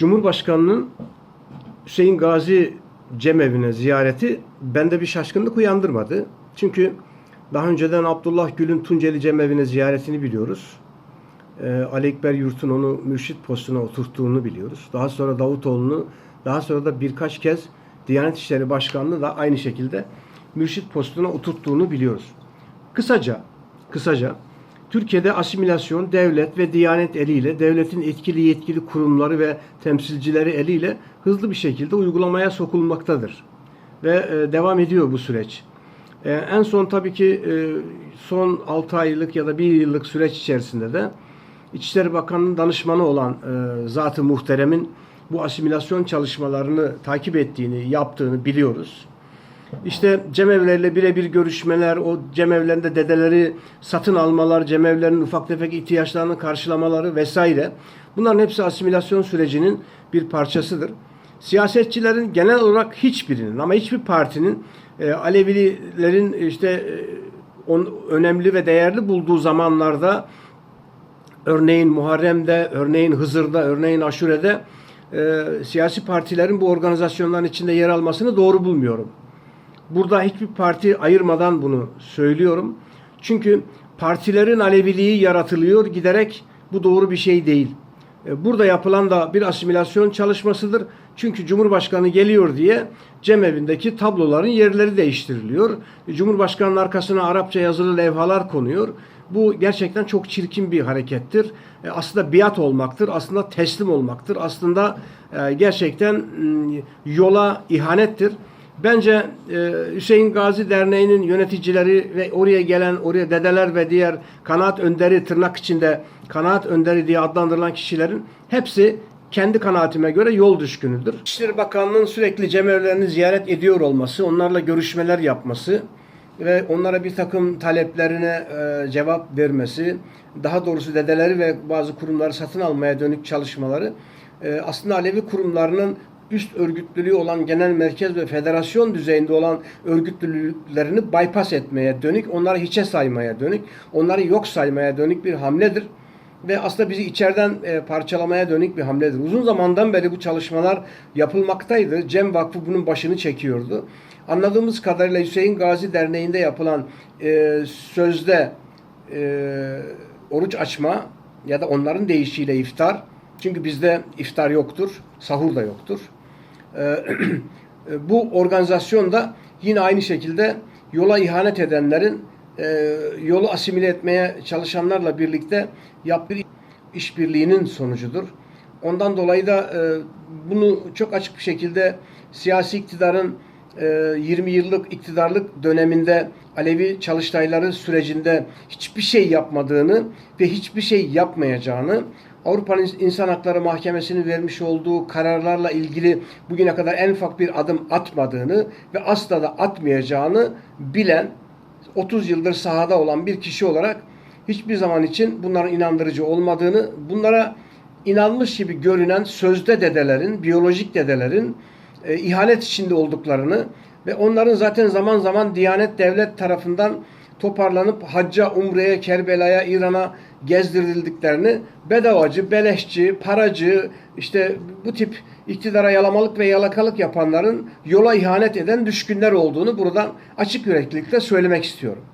Cumhurbaşkanının Hüseyin Gazi Cemevi'ne ziyareti bende bir şaşkınlık uyandırmadı. Çünkü daha önceden Abdullah Gül'ün Tunceli Cemevi'ne ziyaretini biliyoruz. Ee, Ali Ekber Yurt'un onu mürşit postuna oturttuğunu biliyoruz. Daha sonra Davutoğlu'nu, daha sonra da birkaç kez Diyanet İşleri Başkanlığı da aynı şekilde mürşit postuna oturttuğunu biliyoruz. Kısaca, kısaca Türkiye'de asimilasyon devlet ve diyanet eliyle, devletin etkili yetkili kurumları ve temsilcileri eliyle hızlı bir şekilde uygulamaya sokulmaktadır. Ve e, devam ediyor bu süreç. E, en son tabii ki e, son 6 aylık ya da 1 yıllık süreç içerisinde de İçişleri Bakanı'nın danışmanı olan e, Zat-ı Muhterem'in bu asimilasyon çalışmalarını takip ettiğini, yaptığını biliyoruz. İşte cemevlerle birebir görüşmeler, o cemevlerinde dedeleri satın almalar, cemevlerin ufak tefek ihtiyaçlarını karşılamaları vesaire. Bunların hepsi asimilasyon sürecinin bir parçasıdır. Siyasetçilerin genel olarak hiçbirinin ama hiçbir partinin e, Alevilerin işte e, on, önemli ve değerli bulduğu zamanlarda örneğin Muharrem'de, örneğin Hızır'da, örneğin Aşure'de e, siyasi partilerin bu organizasyonların içinde yer almasını doğru bulmuyorum. Burada hiçbir parti ayırmadan bunu söylüyorum. Çünkü partilerin Aleviliği yaratılıyor giderek bu doğru bir şey değil. E, Burada yapılan da bir asimilasyon çalışmasıdır. Çünkü Cumhurbaşkanı geliyor diye cemevindeki tabloların yerleri değiştiriliyor. E, Cumhurbaşkanının arkasına Arapça yazılı levhalar konuyor. Bu gerçekten çok çirkin bir harekettir. E, Aslında biat olmaktır, aslında teslim olmaktır, aslında gerçekten m, yola ihanettir. Bence e, Hüseyin Gazi Derneği'nin yöneticileri ve oraya gelen oraya dedeler ve diğer kanaat önderi tırnak içinde kanaat önderi diye adlandırılan kişilerin hepsi kendi kanaatime göre yol düşkünüdür. İçişleri Bakanlığı'nın sürekli cemevlerini ziyaret ediyor olması, onlarla görüşmeler yapması ve onlara bir takım taleplerine e, cevap vermesi, daha doğrusu dedeleri ve bazı kurumları satın almaya dönük çalışmaları e, aslında Alevi kurumlarının üst örgütlülüğü olan genel merkez ve federasyon düzeyinde olan örgütlülüklerini bypass etmeye dönük, onları hiçe saymaya dönük, onları yok saymaya dönük bir hamledir. Ve aslında bizi içeriden e, parçalamaya dönük bir hamledir. Uzun zamandan beri bu çalışmalar yapılmaktaydı. Cem Vakfı bunun başını çekiyordu. Anladığımız kadarıyla Hüseyin Gazi Derneği'nde yapılan e, sözde e, oruç açma ya da onların deyişiyle iftar. Çünkü bizde iftar yoktur, sahur da yoktur. Ee, bu organizasyon da yine aynı şekilde yola ihanet edenlerin e, yolu asimile etmeye çalışanlarla birlikte yaptığı işbirliğinin sonucudur. Ondan dolayı da e, bunu çok açık bir şekilde siyasi iktidarın e, 20 yıllık iktidarlık döneminde Alevi çalıştayları sürecinde hiçbir şey yapmadığını ve hiçbir şey yapmayacağını Avrupa İnsan Hakları Mahkemesi'nin vermiş olduğu kararlarla ilgili bugüne kadar en ufak bir adım atmadığını ve asla da atmayacağını bilen 30 yıldır sahada olan bir kişi olarak hiçbir zaman için bunların inandırıcı olmadığını, bunlara inanmış gibi görünen sözde dedelerin, biyolojik dedelerin e, ihanet içinde olduklarını ve onların zaten zaman zaman Diyanet Devlet tarafından toparlanıp hacca, umreye, Kerbela'ya, İran'a gezdirildiklerini bedavacı, beleşçi, paracı, işte bu tip iktidara yalamalık ve yalakalık yapanların yola ihanet eden düşkünler olduğunu buradan açık yüreklilikle söylemek istiyorum.